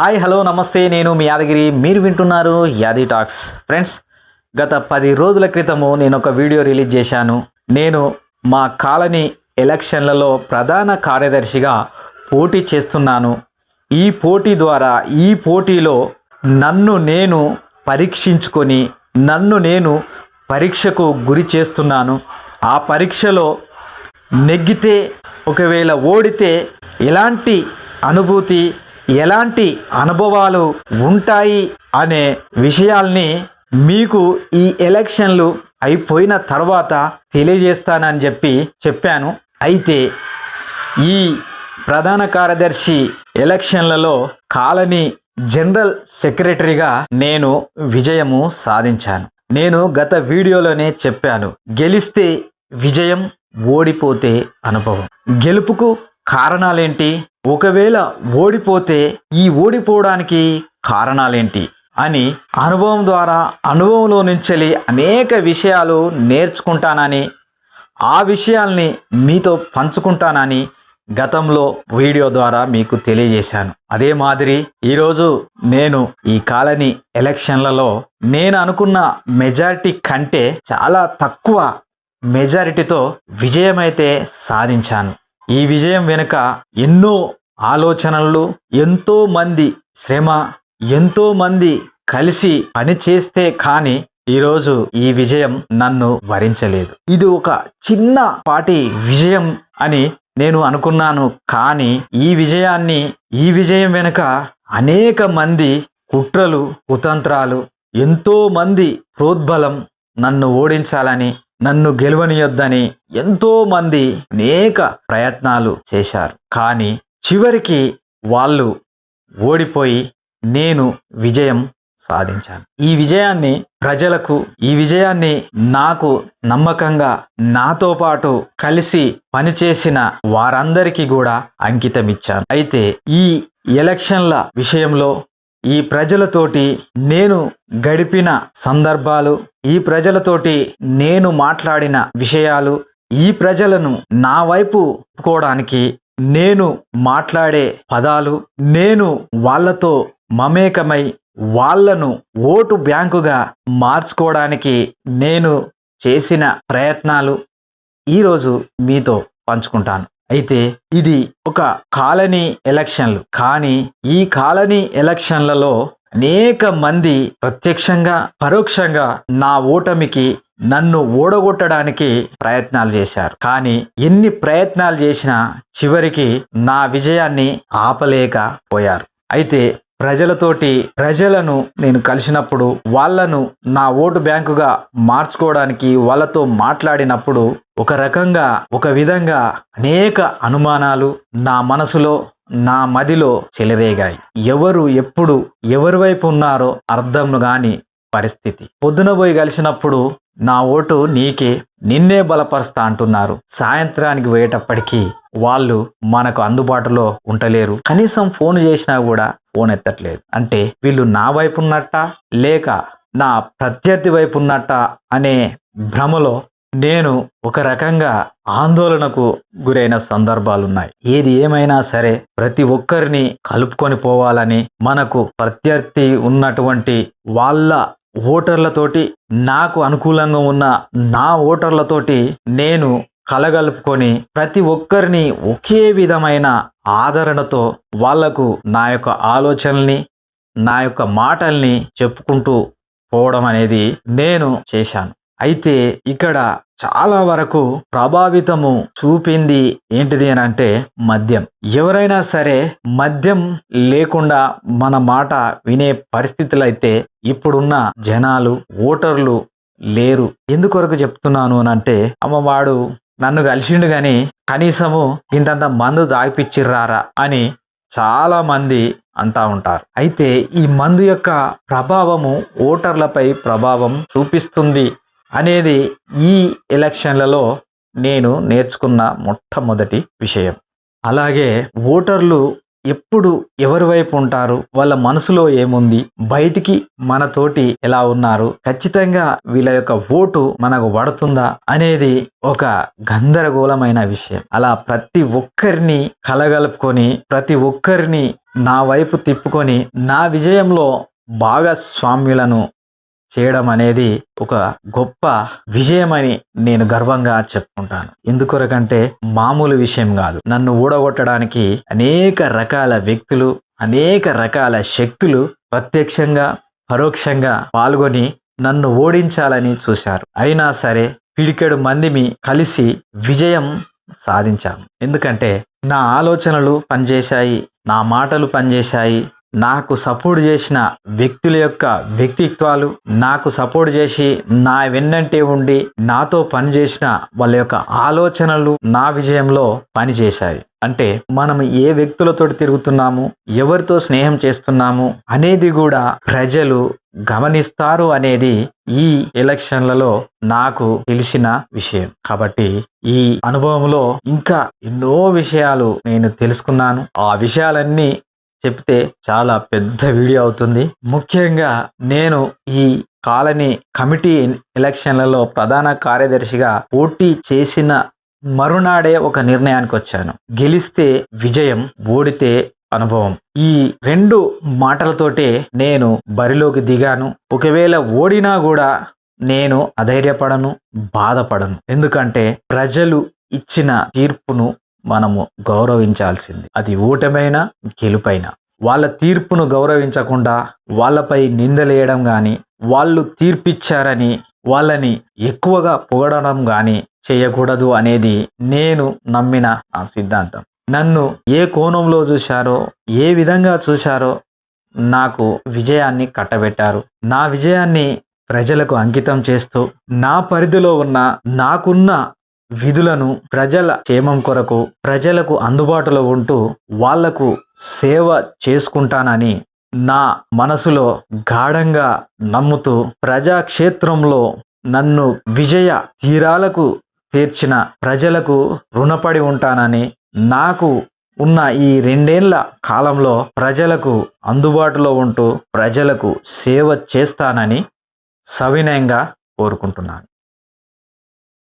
Hi hello నమస్తే. నేను మీ యాదగిరి. మీరు వింటున్నారు యాది టాక్స్. ఫ్రెండ్స్ గత పది రోజుల క్రితము నేను ఒక వీడియో రిలీజ్ చేశాను. నేను మా కాలనీ ఎలక్షన్లలో ప్రధాన కార్యదర్శిగా పోటీ చేస్తున్నాను. ఈ పోటీ ద్వారా ఈ పోటీలో నన్ను నేను పరీక్షించుకొని నన్ను నేను పరీక్షకు గురి చేస్తున్నాను. ఆ పరీక్షలో నెగ్గితే ఒకవేళ ఓడితే ఎలాంటి అనుభూతి ఎలాంటి అనుభవాలు ఉంటాయి అనే విషయాల్ని మీకు ఈ ఎలక్షన్లు అయిపోయిన తర్వాత తెలియజేస్తానని చెప్పి చెప్పాను. అయితే ఈ ప్రధాన కార్యదర్శి ఎలక్షన్లలో కాలనీ జనరల్ సెక్రటరీగా నేను విజయము సాధించాను. నేను గత వీడియోలోనే చెప్పాను గెలిస్తే విజయం ఓడిపోతే అనుభవం. గెలుపుకు కారణాలేంటి? ఒకవేళ ఓడిపోతే ఈ ఓడిపోవడానికి కారణాలేంటి అని అనుభవం ద్వారా అనుభవంలో నుంచి అనేక విషయాలు నేర్చుకుంటానని ఆ విషయాల్ని మీతో పంచుకుంటానని గతంలో వీడియో ద్వారా మీకు తెలియజేశాను. అదే మాదిరి ఈరోజు నేను ఈ కాలనీ ఎలక్షన్లలో నేను అనుకున్న మెజారిటీ కంటే చాలా తక్కువ మెజారిటీతో విజయమైతే సాధించాను. ఈ విజయం వెనుక ఎన్నో ఆలోచనలు ఎంతో మంది శ్రమ ఎంతో మంది కలిసి పని చేస్తే కానీ ఈరోజు ఈ విజయం నన్ను వరించలేదు. ఇది ఒక చిన్న పాటి విజయం అని నేను అనుకున్నాను కానీ ఈ విజయాన్ని ఈ విజయం వెనుక అనేక మంది కుట్రలు కుతంత్రాలు ఎంతో మంది ప్రోద్బలం నన్ను ఓడించాలని నన్ను గెలవనియొద్దని ఎంతో మంది అనేక ప్రయత్నాలు చేశారు. కానీ చివరికి వాళ్ళు ఓడిపోయి నేను విజయం సాధించాను. ఈ విజయాన్ని ప్రజలకు ఈ విజయాన్ని నాకు నమ్మకంగా నాతో పాటు కలిసి పనిచేసిన వారందరికీ కూడా అంకితమిచ్చాను. అయితే ఈ ఎలక్షన్ల విషయంలో ఈ ప్రజలతోటి నేను గడిపిన సందర్భాలు ఈ ప్రజలతోటి నేను మాట్లాడిన విషయాలు ఈ ప్రజలను నా వైపు కోవడానికి నేను మాట్లాడే పదాలు నేను వాళ్ళతో మమేకమై వాళ్ళను ఓటు బ్యాంకుగా మార్చుకోవడానికి నేను చేసిన ప్రయత్నాలు ఈరోజు మీతో పంచుకుంటాను. అయితే ఇది ఒక కాలనీ ఎలక్షన్లు. కానీ ఈ కాలనీ ఎలక్షన్లలో అనేక మంది ప్రత్యక్షంగా పరోక్షంగా నా ఓటమికి నన్ను ఓడగొట్టడానికి ప్రయత్నాలు చేశారు. కానీ ఎన్ని ప్రయత్నాలు చేసినా చివరికి నా విజయాన్ని ఆపలేకపోయారు. అయితే ప్రజలతోటి ప్రజలను నేను కలిసినప్పుడు వాళ్ళను నా ఓటు బ్యాంకుగా మార్చుకోవడానికి వాళ్ళతో మాట్లాడినప్పుడు ఒక రకంగా ఒక విధంగా అనేక అనుమానాలు నా మనసులో నా మదిలో చెలరేగాయి. ఎవరు ఎప్పుడు ఎవరి వైపు ఉన్నారో అర్థం కాని పరిస్థితి. పొద్దున పోయి కలిసినప్పుడు నా ఓటు నీకే నిన్నే బలపరుస్తా అంటున్నారు. సాయంత్రానికి పోయేటప్పటికీ వాళ్ళు మనకు అందుబాటులో ఉండలేరు కనీసం ఫోన్ చేసినా కూడా ఫోన్ ఎత్తట్లేదు. అంటే వీళ్ళు నా వైపు ఉన్నట్ట లేక నా ప్రత్యర్థి వైపు ఉన్నట్ట అనే భ్రమలో నేను ఒక రకంగా ఆందోళనకు గురైన సందర్భాలున్నాయి. ఏది ఏమైనా సరే ప్రతి ఒక్కరిని కలుపుకొని పోవాలని మనకు ప్రత్యర్థి ఉన్నటువంటి వాళ్ళ ఓటర్లతోటి నాకు అనుకూలంగా ఉన్న నా ఓటర్లతోటి నేను కలగలుపుకొని ప్రతి ఒక్కరిని ఒకే విధమైన ఆదరణతో వాళ్ళకు నా యొక్క ఆలోచనల్ని నా యొక్క మాటల్ని చెప్పుకుంటూ పోవడం అనేది నేను చేశాను. అయితే ఇక్కడ చాలా వరకు ప్రభావితము చూపింది ఏంటిది అని అంటే మద్యం. ఎవరైనా సరే మద్యం లేకుండా మన మాట వినే పరిస్థితులు అయితే ఇప్పుడున్న జనాలు ఓటర్లు లేరు. ఎందుకొరకు చెప్తున్నాను అని అంటే అమ్మవాడు నన్ను కలిసిండు గాని కనీసము ఇంతంత మందు దాగిపిచ్చిర్రారా అని చాలా మంది అంటా ఉంటారు. అయితే ఈ మందు యొక్క ప్రభావము ఓటర్లపై ప్రభావం చూపిస్తుంది అనేది ఈ ఎలక్షన్లలో నేను నేర్చుకున్న మొట్టమొదటి విషయం. అలాగే ఓటర్లు ఎప్పుడు ఎవరి వైపు ఉంటారు వాళ్ళ మనసులో ఏముంది బయటికి మనతోటి ఎలా ఉన్నారు ఖచ్చితంగా వీళ్ళ యొక్క ఓటు మనకు పడుతుందా అనేది ఒక గందరగోళమైన విషయం. అలా ప్రతి ఒక్కరిని కలగలుపుకొని ప్రతి ఒక్కరిని నా వైపు తిప్పుకొని నా విజయంలో భాగస్వామ్యులను చేయడం అనేది ఒక గొప్ప విజయమని నేను గర్వంగా చెప్పుకుంటాను. ఎందుకొరకంటే మామూలు విషయం కాదు. నన్ను ఊడగొట్టడానికి అనేక రకాల వ్యక్తులు అనేక రకాల శక్తులు ప్రత్యక్షంగా పరోక్షంగా పాల్గొని నన్ను ఓడించాలని చూశారు. అయినా సరే పిడికెడు మందిమి కలిసి విజయం సాధించాను ఎందుకంటే నా ఆలోచనలు పనిచేశాయి నా మాటలు పనిచేశాయి నాకు సపోర్ట్ చేసిన వ్యక్తుల యొక్క వ్యక్తిత్వాలు నాకు సపోర్ట్ చేసి నా వెన్నంటే ఉండి నాతో పనిచేసిన వాళ్ళ యొక్క ఆలోచనలు నా విజయంలో పనిచేశాయి అంటే మనం ఏ వ్యక్తులతో తిరుగుతున్నాము ఎవరితో స్నేహం చేస్తున్నాము అనేది కూడా ప్రజలు గమనిస్తారు అనేది ఈ ఎలక్షన్లలో నాకు తెలిసిన విషయం. కాబట్టి ఈ అనుభవంలో ఇంకా ఎన్నో విషయాలు నేను తెలుసుకున్నాను. ఆ విషయాలన్నీ చెప్తే చాలా పెద్ద వీడియో అవుతుంది. ముఖ్యంగా నేను ఈ కాలనీ కమిటీ ఎలక్షన్లలో ప్రధాన కార్యదర్శిగా పోటీ చేసిన మరునాడే ఒక నిర్ణయానికి వచ్చాను. గెలిస్తే విజయం ఓడితే అనుభవం. ఈ రెండు మాటలతోటే నేను బరిలోకి దిగాను. ఒకవేళ ఓడినా కూడా నేను అధైర్యపడను బాధపడను. ఎందుకంటే ప్రజలు ఇచ్చిన తీర్పును మనము గౌరవించాల్సింది. అది ఓటమైనా గెలుపైనా. వాళ్ళ తీర్పును గౌరవించకుండా వాళ్ళపై నిందలేయడం కానీ వాళ్ళు తీర్పిచ్చారని వాళ్ళని ఎక్కువగా పొగడడం కానీ చేయకూడదు అనేది నేను నమ్మిన నా సిద్ధాంతం. నన్ను ఏ కోణంలో చూశారో ఏ విధంగా చూశారో నాకు విజయాన్ని కట్టబెట్టారు. నా విజయాన్ని ప్రజలకు అంకితం చేస్తూ నా పరిధిలో ఉన్న నాకున్న విధులను ప్రజల క్షేమం కొరకు ప్రజలకు అందుబాటులో ఉంటూ వాళ్ళకు సేవ చేసుకుంటానని నా మనసులో గాఢంగా నమ్ముతూ ప్రజాక్షేత్రంలో నన్ను విజయ తీరాలకు తీర్చిన ప్రజలకు రుణపడి ఉంటానని నాకు ఉన్న ఈ రెండేళ్ళ కాలంలో ప్రజలకు అందుబాటులో ఉంటూ ప్రజలకు సేవ చేస్తానని సవినయంగా కోరుకుంటున్నాను.